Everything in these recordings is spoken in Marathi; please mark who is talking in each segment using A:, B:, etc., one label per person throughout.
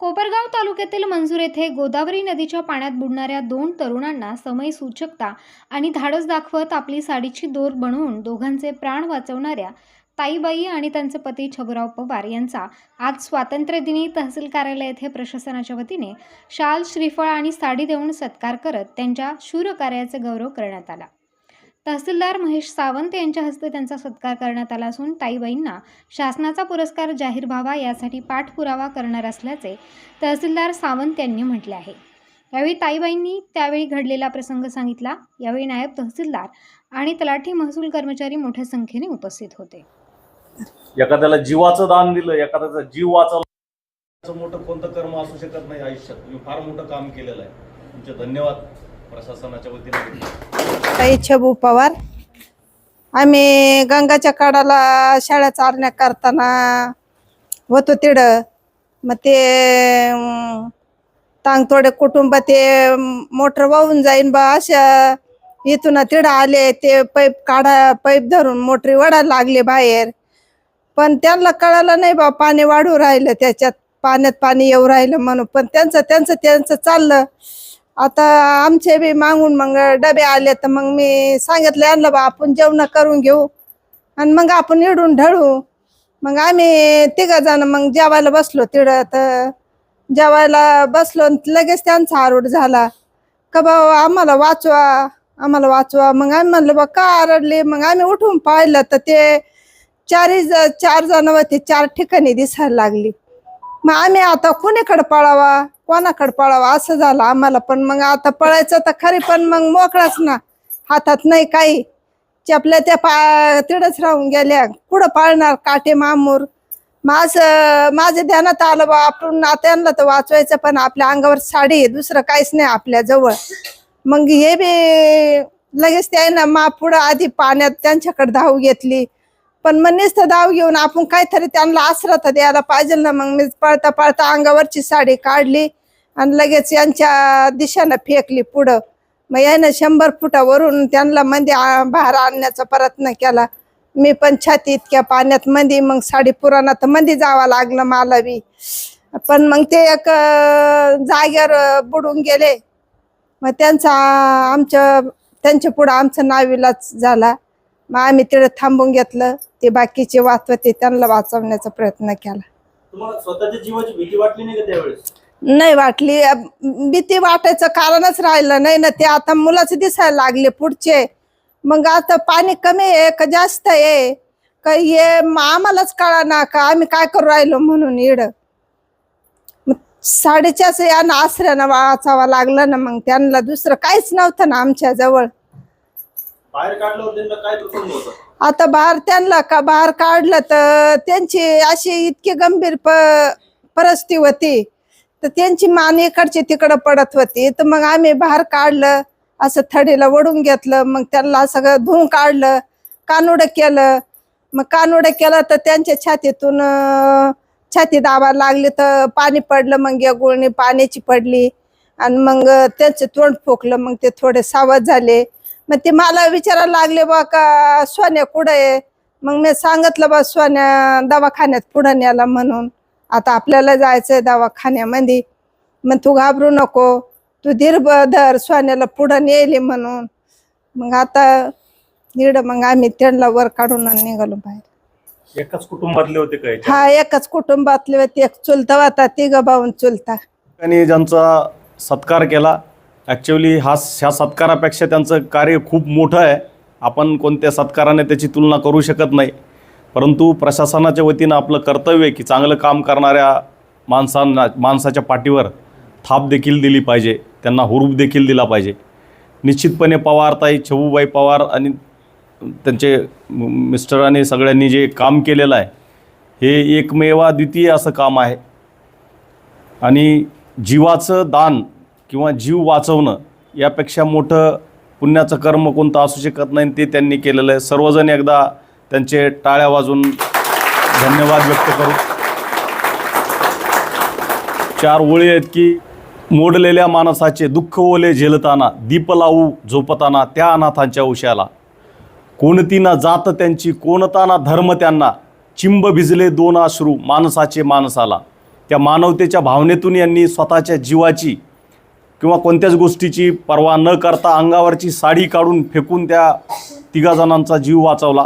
A: कोपरगाव तालुक्यातील मंजूर येथे गोदावरी नदीच्या पाण्यात बुडणाऱ्या दोन तरुणांना समय सूचकता आणि धाडस दाखवत आपली साडीची दोर बनवून दोघांचे प्राण वाचवणाऱ्या ताईबाई आणि त्यांचे पती छबुराव पवार यांचा आज स्वातंत्र्यदिनी तहसील कार्यालय येथे प्रशासनाच्या वतीने शाल श्रीफळ आणि साडी देऊन सत्कार करत त्यांच्या शूरकार्याचे गौरव करण्यात आला. तहसीलदार महेश सावंत यांच्या हस्ते त्यांचा सत्कार करण्यात आला असून ताईबाईंना शासनाचा पुरस्कार जाहीर व्हावा यासाठी पाठपुरावा करणार असल्याचे तहसीलदार सावंत यांनी म्हटले आहे. यावेळी ताईबाईंनी त्यावेळी घडलेला प्रसंग सांगितला. यावेळी नायब तहसीलदार आणि तलाठी महसूल कर्मचारी मोठ्या संख्येने उपस्थित होते.
B: एखाद्याला जीवाचं दान दिलं एखाद्याचा जीव वाचवला असं मोठं कोणतं कर्म असू शकत नाही आयुष्यात. तुम्ही फार मोठं काम केलेलं आहे. तुमचे धन्यवाद. प्रशासनाच्या वतीने
C: ताई छबू पवार? आम्ही गंगाच्या काडाला शाळा चालण्या करताना होतो तिड. मग ते तांग तांगतोडे कुटुंब ते मोटर वाहून जाईन बा अशा इथून तिड आले. ते पैप काढा पैप धरून मोटरी वडायला लागले बाहेर. पण त्यांना कळालं नाही बा पाणी वाढू राहिलं त्याच्यात पाण्यात पाणी येऊ राहिलं म्हणून. पण त्यांचं त्यांचं त्यांचं चाललं. आता आमचे बी मागून मग डबे आले तर मग मी सांगितलं यांना बा आपण जेवण करून घेऊ आणि मग आपण इडून ढळू. मग आम्ही तिघ जण मग जेवायला बसलो तिडं तर जेवायला बसलो आणि लगेच त्यांचा आरोड झाला. का बा आम्हाला वाचवा आम्हाला वाचवा. मग आम्ही म्हणलं बा का आरडले? मग आम्ही उठून पाहिलं तर ते चारही ज- चार जण होते चार ठिकाणी दिसायला लागली. मग आम्ही आता कोणीकडे पळावा? कोणाकडे पळावा? असं झालं आम्हाला पण. मग आता पळायचं तर खरी पण मग मोकळाच ना. हातात नाही काही. चपल्या त्या पा तिडच राहून गेल्या. कुठं पाळणार काटे मामूर? माझ माझ्या ध्यानात आलं बा आपण आता तर वाचवायचं पण आपल्या अंगावर साडी आहे. दुसरं काहीच नाही आपल्या जवळ. मग हे बी लगेच त्यानं मा पुढं आधी पाण्यात त्यांच्याकडे धाव घेतली. पण मग नुसतं धाव घेऊन आपण काहीतरी त्यांना आसरा तर द्यायला पाहिजे ना. मग मी पळता पळता अंगावरची साडी काढली आणि लगेच यांच्या दिशेनं फेकली पुढं. मग यानं शंभर फुटावरून त्यांना मध्ये आ- बाहेर आणण्याचा प्रयत्न केला. मी पण छाती इतक्या पाण्यात मध्ये मग साडी पुराणात मध्ये जावं लागलं मला बी. पण मग ते एक जागेवर बुडून गेले. मग त्यांचा आमच्या त्यांच्या पुढं आमचं नाविलाच झाला. मग आम्ही तिकडे थांबून घेतलं. ते बाकीचे वाचवते त्यांना वाचवण्याचा प्रयत्न केला.
D: तुम्हाला स्वतःच्या जीवाची भीती वाटली नाही का त्यावेळेस?
C: नाही वाटली. अ, भीती वाटायचं कारणच राहिलं नाही ना. ते आता मुलाच दिसायला लागले पुढचे. मग आता पाणी कमी आहे का जास्त आहे? का हे म- आम्हालाच कळा ना का? आम्ही काय करू राहिलो म्हणून इड. साडेच्याच यानं आसऱ्यानं वाचावा लागलं ना मग. त्यांना दुसरं काहीच नव्हतं ना आमच्या जवळ.
D: बाहेर काढल्यावर त्यांना काय प्रसंग होता?
C: आता बाहेर त्यांना का बाहेर काढलं तर त्यांची अशी इतकी गंभीर प परिस्थिती होती. तर त्यांची मान इकडची तिकडं पडत होती. तर मग आम्ही बाहेर काढलं असं थडीला ओढून घेतलं मग त्यांना सगळं धुवून काढलं कानुडं केलं. मग कानुडं केलं तर त्यांच्या छातीतून अं, छाती दाबायला लागली तर पाणी पडलं मग या गुळणी पाण्याची पडली. आणि मग त्यांचं तोंड फुकलं मग ते थोडे सावध झाले. मग ते मला विचारायला लागले बा का सोन्या कुठं आहे? मग मी सांगितलं बा सोन्या दवाखान्यात पुढं न्याला म्हणून. आता आपल्याला जायचंय दवाखान्यामध्ये. मग तू घाबरू नको. तू धीर ब- धर सोन्याला पुढं नेली म्हणून. मग आता निड मग आम्ही त्यांना वर काढून आणि निघालो बाहेर.
B: एकाच कुटुंबातले होते काय
C: हा एकच कुटुंबातले होते. एक चुलता होता तिघ भाऊन चुलता.
B: आणि ज्यांचा सत्कार केला ॲक्च्युली हा ह्या सत्कारापेक्षा त्यांचं कार्य खूप मोठं आहे. आपण कोणत्या सत्काराने त्याची तुलना करू शकत नाही. परंतु प्रशासनाच्या वतीनं आपलं कर्तव्य आहे की चांगलं काम करणाऱ्या माणसांना माणसाच्या पाठीवर थाप देखील दिली पाहिजे. त्यांना हुरूप देखील दिला पाहिजे. निश्चितपणे पवारताई छबूबाई पवार आणि त्यांचे मिस्टरांनी सगळ्यांनी जे काम केलेलं आहे हे एकमेवा द्वितीय असं काम आहे. आणि जीवाचं दान किंवा जीव वाचवणं यापेक्षा मोठं पुण्याचं कर्म कोणतं असू शकत नाही ते त्यांनी केलेलं आहे. सर्वजण एकदा त्यांचे टाळ्या वाजून धन्यवाद व्यक्त करू. चार ओळी आहेत की मोडलेल्या माणसाचे दुःख ओले झेलताना दीप लावू झोपताना त्या अनाथांच्या उशाला. कोणती ना जात त्यांची कोणता ना धर्म त्यांना. चिंब भिजले दोन अश्रू माणसाचे माणसाला. त्या मानवतेच्या भावनेतून यांनी स्वतःच्या जीवाची किंवा कोणत्याच गोष्टीची पर्वा न करता अंगावरची साडी काढून फेकून त्या तिघाजणांचा जीव वाचवला.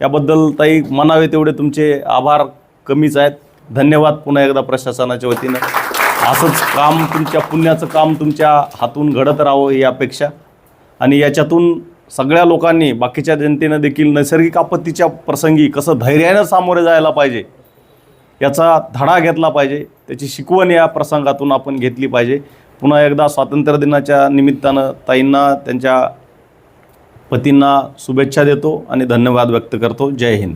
B: याबद्दल ताई म्हणावे तेवढे तुमचे आभार कमीच आहेत. धन्यवाद पुन्हा एकदा प्रशासनाच्या वतीनं. असंच काम तुमच्या पुण्याचं काम तुमच्या हातून घडत राहावं ही अपेक्षा. आणि याच्यातून सगळ्या लोकांनी बाकीच्या जनतेनं देखील नैसर्गिक आपत्तीच्या प्रसंगी कसं धैर्यानं सामोरे जायला पाहिजे याचा धडा घेतला पाहिजे. त्याची शिकवण या प्रसंगातून आपण घेतली पाहिजे. पुन्हा एकदा स्वातंत्र्य दिनाच्या निमित्तानं ताईंना त्यांच्या पतींना शुभेच्छा देतो आणि धन्यवाद व्यक्त करतो. जय हिंद.